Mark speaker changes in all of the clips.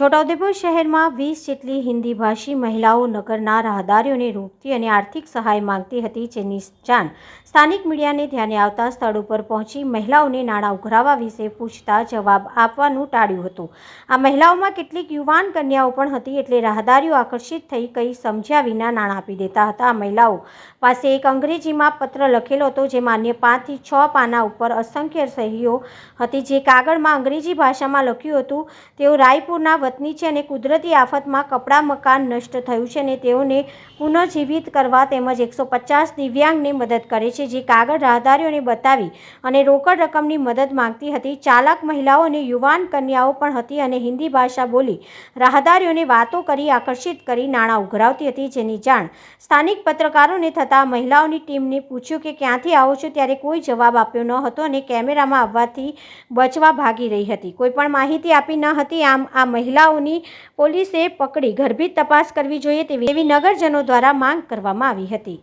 Speaker 1: છોટાઉદેપુર શહેરમાં વીસ જેટલી હિન્દી ભાષી મહિલાઓ નગરના રાહદારીઓને રોકતી અને આર્થિક સહાય માંગતી હતી જેની જાણ સ્થાનિક મીડિયાને ધ્યાને આવતા સ્થળ ઉપર પહોંચી મહિલાઓને નાણાં ઉઘરાવા વિશે પૂછતા જવાબ આપવાનું ટાળ્યું હતું. આ મહિલાઓમાં કેટલીક યુવાન કન્યાઓ પણ હતી એટલે રાહદારીઓ આકર્ષિત થઈ કંઈ સમજ્યા વિના નાણાં આપી દેતા હતા. આ મહિલાઓ પાસે એક અંગ્રેજીમાં પત્ર લખેલો હતો જેમાં અન્ય પાંચથી છ પાના ઉપર અસંખ્ય સહીઓ હતી જે કાગળમાં અંગ્રેજી ભાષામાં લખ્યું હતું. તેઓ રાયપુરના વતની છે અને કુદરતી આફતમાં કપડાં, મકાન નષ્ટ થયું છે અને તેઓને પુનર્જીવિત કરવા તેમજ એકસો પચાસ દિવ્યાંગને મદદ કરે છે. જે કાગળ રાહદારીઓને બતાવી અને રોકડ રકમની મદદ માંગતી હતી. ચાલક મહિલાઓ અને યુવાન કન્યાઓ પણ હતી અને હિન્દી ભાષા બોલી રાહદારીઓને વાતો કરી, આકર્ષિત કરી નાણાં ઉઘરાવતી હતી. જેની જાણ સ્થાનિક પત્રકારોને થતાં મહિલાઓની ટીમને પૂછ્યું કે ક્યાંથી આવો છો? ત્યારે કોઈ જવાબ આપ્યો ન હતો અને કેમેરામાં આવવાથી બચવા ભાગી રહી હતી. કોઈ પણ માહિતી આપી ન હતી. આમ આ મહિલાઓની પોલીસે પકડી ગર્ભિત તપાસ કરવી જોઈએ તેવી એવી નગરજનો દ્વારા માંગ કરવામાં આવી હતી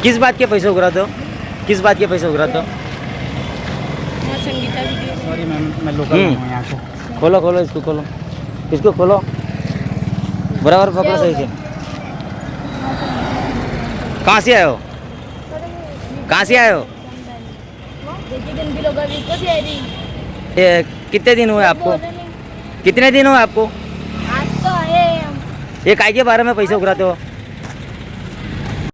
Speaker 2: किस बात के पैसे उगरा दो किस बात के पैसे उगरा दो
Speaker 3: मैं संगीता वीडियो
Speaker 4: सॉरी मैम मैं लोकल
Speaker 2: हम्म।
Speaker 4: हूँ यहाँ को
Speaker 2: खोलो खोलो इसको खोलो इसको खोलो बराबर पकड़ो सही से कहाँ से आए हो कहाँ से आए हो
Speaker 3: देखिए दिन भी लोग अभी को दे रही
Speaker 2: ये कितने दिन हुए आपको कितने दिन हुए आपको
Speaker 3: आज तो आए हम
Speaker 2: ये काय के बारे में पैसे उगराते हो